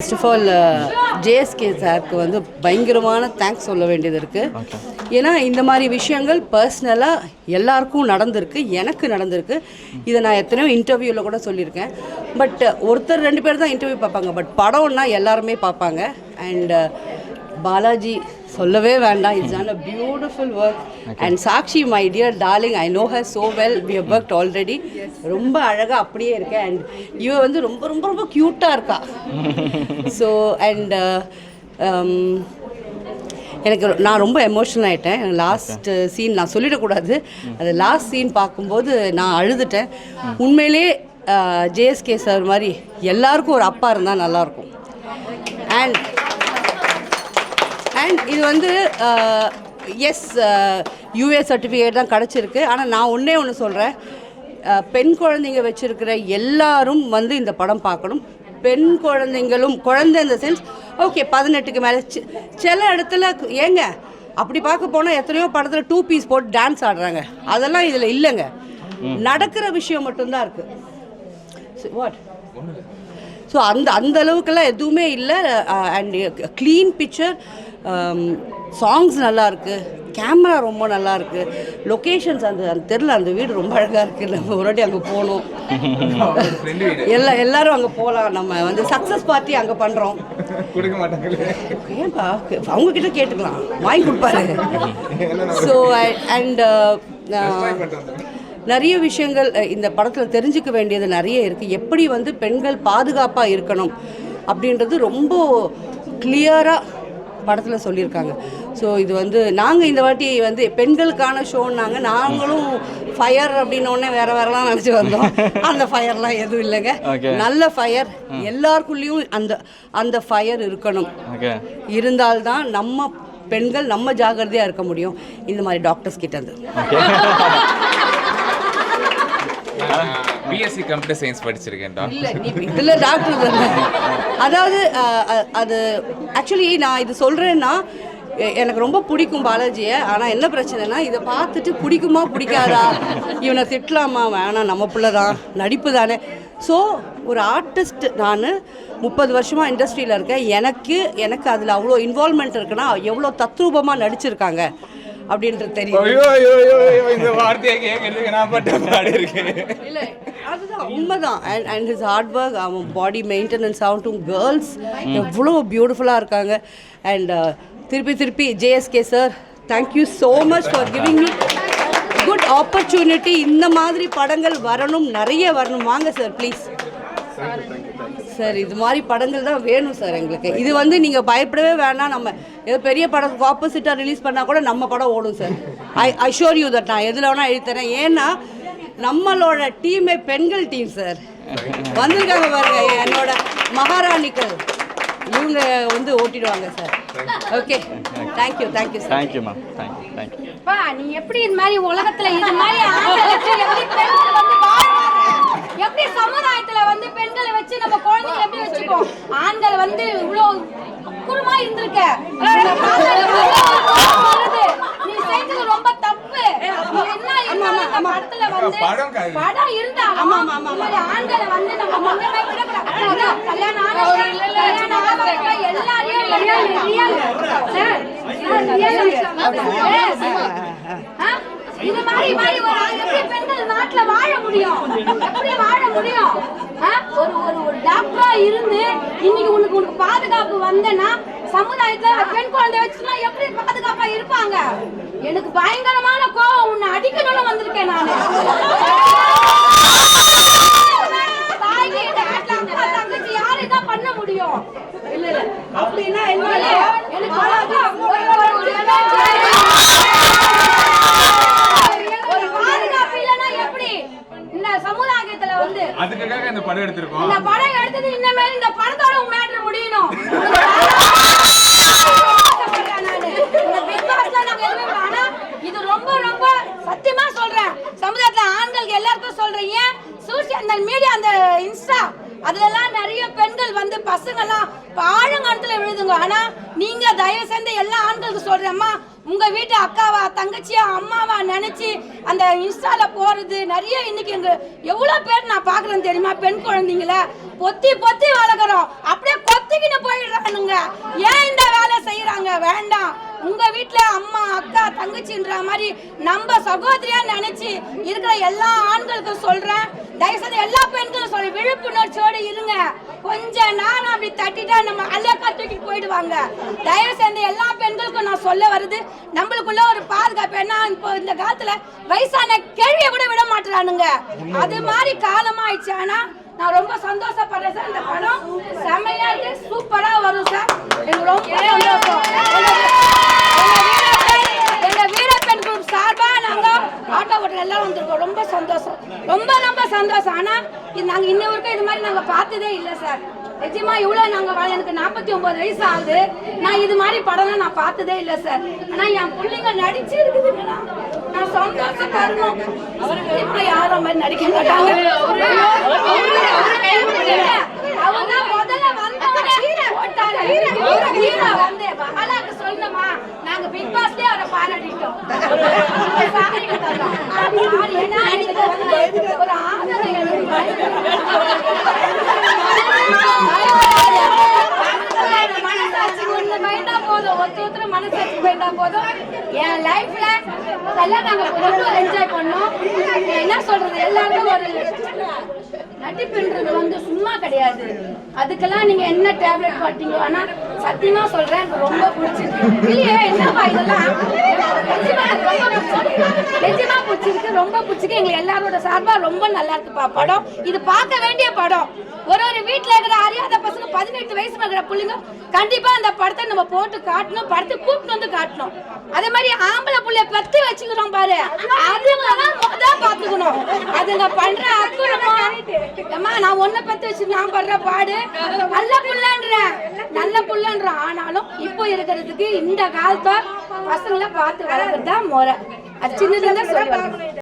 First of all JSK சாருக்கு வந்து பயங்கரமான தேங்க்ஸ் சொல்ல வேண்டியது இருக்குது ஏன்னா இந்த மாதிரி விஷயங்கள் பர்சனலாக எல்லாருக்கும் நடந்திருக்கு எனக்கு நடந்திருக்கு. இதை நான் எத்தனையோ இன்டர்வியூவில் கூட சொல்லியிருக்கேன். பட் ஒருத்தர் ரெண்டு பேர் தான் இன்டர்வியூ பார்ப்பாங்க. பட் படம்னா எல்லாருமே பார்ப்பாங்க. அண்ட் பாலாஜி சொல்லவே வேண்டாம். It's on a beautiful work and Sakshi my dear darling I know her so well we have worked already ரொம்ப அழகாக அப்படியே இருக்கேன் அண்ட் இவ வந்து ரொம்ப ரொம்ப ரொம்ப க்யூட்டாக இருக்கா? ஸோ அண்ட் um, எனக்கு நான் ரொம்ப எமோஷனல் ஆகிட்டேன் லாஸ்ட் சீன் நான் சொல்லிடக்கூடாது. அது லாஸ்ட் சீன் பார்க்கும்போது நான் அழுதுட்டேன். உண்மையிலே ஜேஎஸ்கே சார் மாதிரி எல்லாருக்கும் ஒரு அப்பா இருந்தால் நல்லாயிருக்கும் அண்ட் அண்ட் இது வந்து எஸ் யூஏ சர்டிஃபிகேட் தான் கிடச்சிருக்கு. ஆனால் நான் ஒன்றே ஒன்று சொல்கிறேன் பெண் குழந்தைங்க வச்சுருக்கிற எல்லாரும் வந்து இந்த படம் பார்க்கணும். பெண் குழந்தைங்களும் குழந்தை இந்த சென்ஸ் ஓகே பதினெட்டுக்கு மேலே. சில இடத்துல ஏங்க அப்படி பார்க்க போனால் எத்தனையோ படத்தில் டூ பீஸ் போட்டு டான்ஸ் ஆடுறாங்க. அதெல்லாம் இதில் இல்லைங்க. நடக்கிற விஷயம் மட்டும்தான் இருக்குது வாட் ஸோ அந்த அந்த அளவுக்குலாம் எதுவுமே இல்லை. அண்ட் க்ளீன் பிக்சர் சாங்ஸ் நல்லா இருக்கு கேமரா ரொம்ப நல்லா இருக்கு லொக்கேஷன்ஸ் அந்த அந்த தெருல அந்த வீடு ரொம்ப அழகாக இருக்கு நம்ம ஒரு வாட்டி அங்கே போகணும் எல்லா எல்லாரும் அங்கே போகலாம் நம்ம வந்து சக்ஸஸ் பார்ட்டி அங்கே பண்ணுறோம் ஏன்பா அவங்க கிட்ட கேட்டுக்கலாம் வாங்கி கொடுப்பாரு. ஸோ அண்ட் நிறைய விஷயங்கள் இந்த படத்தில் தெரிஞ்சுக்க வேண்டியது நிறைய இருக்குது எப்படி வந்து பெண்கள் பாதுகாப்பாக இருக்கணும் அப்படின்றது ரொம்ப கிளியராக படத்தில் சொல்லியிருக்காங்க. ஸோ இது வந்து நாங்கள் இந்த வாட்டி வந்து பெண்களுக்கான ஷோன்னாங்க. நாங்களும் ஃபயர் அப்படின்னோடனே வேற வேறலாம் நினச்சி வந்தோம். அந்த ஃபயர்லாம் எதுவும் இல்லைங்க. நல்ல ஃபயர் எல்லாருக்குள்ளேயும் அந்த அந்த ஃபயர் இருக்கணும். இருந்தால்தான் நம்ம பெண்கள் நம்ம ஜாகிரதையாக இருக்க முடியும். இந்த மாதிரி டாக்டர்ஸ் கிட்ட இருந்து. பிஎஸ்சி கம்ப்யூட்டர் சயின்ஸ் படிச்சிருக்கேன்டா இல்லை நீ இதில் டாக்டர் தானே. அதாவது அது ஆக்சுவலி நான் இது சொல்கிறேன்னா எனக்கு ரொம்ப பிடிக்கும் பாலாஜியை. ஆனால் என்ன பிரச்சனைனா இதை பார்த்துட்டு பிடிக்குமா பிடிக்காதா? இவனை திட்டலாமா? வேணாம் நம்ம பிள்ளை தான். நடிப்பு தானே. ஸோ ஒரு ஆர்டிஸ்ட் நான் முப்பது வருஷமாக இண்டஸ்ட்ரியில் இருக்கேன். எனக்கு எனக்கு அதில் அவ்வளோ இன்வால்மெண்ட் இருக்குன்னா எவ்வளோ தத்ரூபமாக நடிச்சிருக்காங்க. அப்படின்றது தெரியும் ஐயோ ஐயோ ஐயோ இந்த வார்த்தையை கேட்கறதுக்கு நான் பட்ட பாடு இருக்கேன் இல்லை அதுதான் உண்மைதான். And and his hard work அவன் பாடி மெயின்டெனன்ஸ் ஆகட்டும் கேர்ள்ஸ் எவ்வளோ பியூட்டிஃபுல்லாக இருக்காங்க. அண்ட் திருப்பி திருப்பி JSK sir thank you so much for giving good opportunity இந்த மாதிரி படங்கள் வரணும் நிறைய வரணும். வாங்க சார் ப்ளீஸ் சார் இது மாதிரி படங்கள் தான் வேணும் சார் எங்களுக்கு. இது வந்து நீங்கள் பயப்படவே வேணாம். நம்ம ஏதோ பெரிய படத்துக்கு ஆப்போசிட்டாக ரிலீஸ் பண்ணால் கூட நம்ம படம் ஓடும் sir. I I sure you that நான் எதில் வேணால் எழுதித்தரேன் ஏன்னா நம்மளோட டீமே பெண்கள் டீம் சார். வந்திருக்காங்க பாருங்க என்னோட மகாராணிகள். இவங்க வந்து ஓட்டிடுவாங்க sir. Okay thank you thank you sir thank you ma'am thank you thank you நீ எப்படி இந்த மாதிரி உலகத்துல இது மாதிரி ஆண்களை வச்சு எப்படி பெண்கள் வந்து வாழ்வாங்க எப்படி சமுதாயத்துல வந்து பெண்களை வச்சு நம்ம குழந்தைகளை எப்படி வச்சுப்போம்? ஆண்கள் வந்து இவ்வளவு குருமா இருந்திருக்க. நீ செஞ்சது ரொம்ப தப்பு. நீ என்ன இருந்தாலும் படத்துல வந்து படம் இருந்தாலும் இந்த மாதிரி ஆண்களை வந்து நம்ம முன்னமே விடக்கூடாது. அதான் கல்யாணம் ஆனவங்க, கல்யாணம் எல்லாரையும்? இது மாதிரி மாதிரி ஒரு எப்படி பெண்கள் நாட்டுல வாழ முடியும். எப்படி வாழ முடியும்? ஆ? ஒரு ஒரு ஒரு டாக்டரா இருந்து இன்னைக்கு உனக்கு உனக்கு பாதுகாப்பு வந்தேன்னா சமுதாயத்துல பெண் குழந்தை வச்சுனா எப்படி பாதுகாப்பா இருப்பாங்க? எனக்கு பயங்கரமான கோவம். உன்னை அடிக்கணும்னு வந்திருக்கேன் நானு. தங்கச்சி யாரு இதான் பண்ண முடியும்? இல்ல இல்ல. அப்படின்னா என்ன எனக்கு ஒரு பாதுகாப்பு இல்லைன்னா எப்படி இந்த சமுதாயத்துல வந்து அதுக்காக இந்த படம் எடுத்திருக்கோம். இந்த படம் எடுத்தது இனிமேல் இந்த படத்தோட மேட்ரு முடியணும். இது ரொம்ப ரொம்ப சத்தியமா சொல்றேன். சமுதாயத்துல ஆண்களுக்கு எல்லாருக்கும் சொல்றேன். ஏன்? சோசியல் அந்த மீடியா அந்த இன்ஸ்டா அதுலலாம் நிறைய பெண்கள் வந்து பசங்க எல்லாம் இப்ப ஆழங்காலத்துல விழுதுங்க. ஆனா நீங்க தயவு செஞ்சு எல்லா ஆண்களுக்கு சொல்றேம்மா உங்க வீட்டு அக்காவா தங்கச்சியா அம்மாவா நினைச்சு அந்த இன்ஸ்டால போறது நிறைய இன்னைக்கு எங்க எவ்வளவு பேர் நான் பாக்குறேன் தெரியுமா? பெண் குழந்தைங்கள பொத்தி பொத்தி வளர்க்குறோம். அப்படியே கொத்திக்கிட்டு போயிடுறானுங்க. ஏன் இந்த வேலை செய்யறாங்க வேண்டாம். உங்க வீட்டுல அம்மா அக்கா தங்கச்சின்ற மாதிரி நம்ம சகோதரியா நினைச்சு இருக்கிற எல்லா ஆண்களுக்கும் சொல்றேன். தயவு செய்து எல்லா பெண்களும் சொல்ற விழிப்புணர்ச்சியோடு இருங்க. கொஞ்ச நேரம் அப்படி தட்டிட்டா நம்ம அழகா தூக்கிட்டு போயிடுவாங்க. தயவு செய்து எல்லா பெண்களுக்கும் நான் சொல்ல வருது. நம்மளுக்குள்ள ஒரு பாதுகாப்பு. ஏன்னா இப்போ இந்த காலத்துல வயசான கேள்வியை கூட விட மாட்டுறானுங்க. அது மாதிரி காலமா ஆயிடுச்சு ஆனா நான் ரொம்ப சந்தோஷப்படுறேன் சார். இந்த படம் செமையா இருக்கு. சூப்பரா வரும் சார். எனக்கு ரொம்ப சந்தோஷம் எங்க- எங்க வீரப்பெண் குரூப் சார்பா நாங்க ஆட்டோ வந்திருக்கோம். ரொம்ப சந்தோஷம். ரொம்ப ரொம்ப சந்தோஷம். ஆனால் இது நாங்கள் இன்ன வரைக்கும் இது மாதிரி நாங்கள் பார்த்ததே இல்லை சார். நிஜமா இவ்வளோ நாங்கள் வா- எனக்கு நாற்பத்தி ஒன்பது வயசு ஆகுது. நான் இது மாதிரி படம்லாம் நான் பார்த்ததே இல்லை சார். ஆனால் என் பிள்ளைங்க நடிச்சு இருக்குதுங்களா நான் சந்தோஷப்படணும் இப்போ யாரும் மாதிரி நடிக்க மாட்டாங்க. அவங்க முதல்ல வந்து மகாலாக்கு சொல்லணுமா? நாங்க பிக் பாஸ்லயே அவரை பாராட்டிட்டோம் இந்த சாமிக்கு தரோம். சாரி, ஏன்னா எனக்கு வந்து ஒரு ஆதரவு மனசாட்சி ஒண்ணு பயந்தா போதும் ஒருத்தர் ஒருத்தர் மனசாட்சி பயந்தா போதும் என் லைஃப்ல எல்லாம் நாங்க ரொம்ப என்ஜாய் பண்ணோம் என்ன சொல்றது எல்லாருமே ஒரு நடிப்புன்றது வந்து சும்மா கிடையாது அதுக்கெல்லாம் நீங்க என்ன டேப்லெட் பார்த்தீங்களோ ஆனா சத்தியமா சொல்றேன் எனக்கு ரொம்ப பிடிச்சிருக்கு. இல்லையே என்னப்பா இதெல்லாம்? நிஜமா பிடிச்சிருக்கு. ரொம்ப பிடிச்சிருக்கு எங்க எல்லாரோட சார்பா ரொம்ப நல்லா இருக்குப்பா படம் இது பார்க்க வேண்டிய படம் ஒரு ஒரு வீட்டுல இருக்கிற அறியாத பசங்க பதினெட்டு வயசுல இருக்கிற பிள்ளைங்க கண்டிப்பா அந்த படத்தை நம்ம போட்டு காட்டணும் படத்தை கூப்பிட்டு வந்து காட்டணும் அதே மாதிரி ஆம்பளை புள்ளைய பெத்து வச்சுக்கிறோம் பாரு அதுங்க தான் முத பாத்துக்கணும் அதுங்க பண்ற அக்குறமா அம்மா நான் ஒன்ன பெத்து வச்சு நான் படுற பாடு நல்ல புள்ளன்றேன் நல்ல புள்ளன்ற ஆனாலும் இப்போ இருக்கிறதுக்கு இந்த காலத்தை பசங்களை பார்த்து வளர்க்கறது தான் முறை அது சின்னதுல சொல்லி வளர்க்கணும்.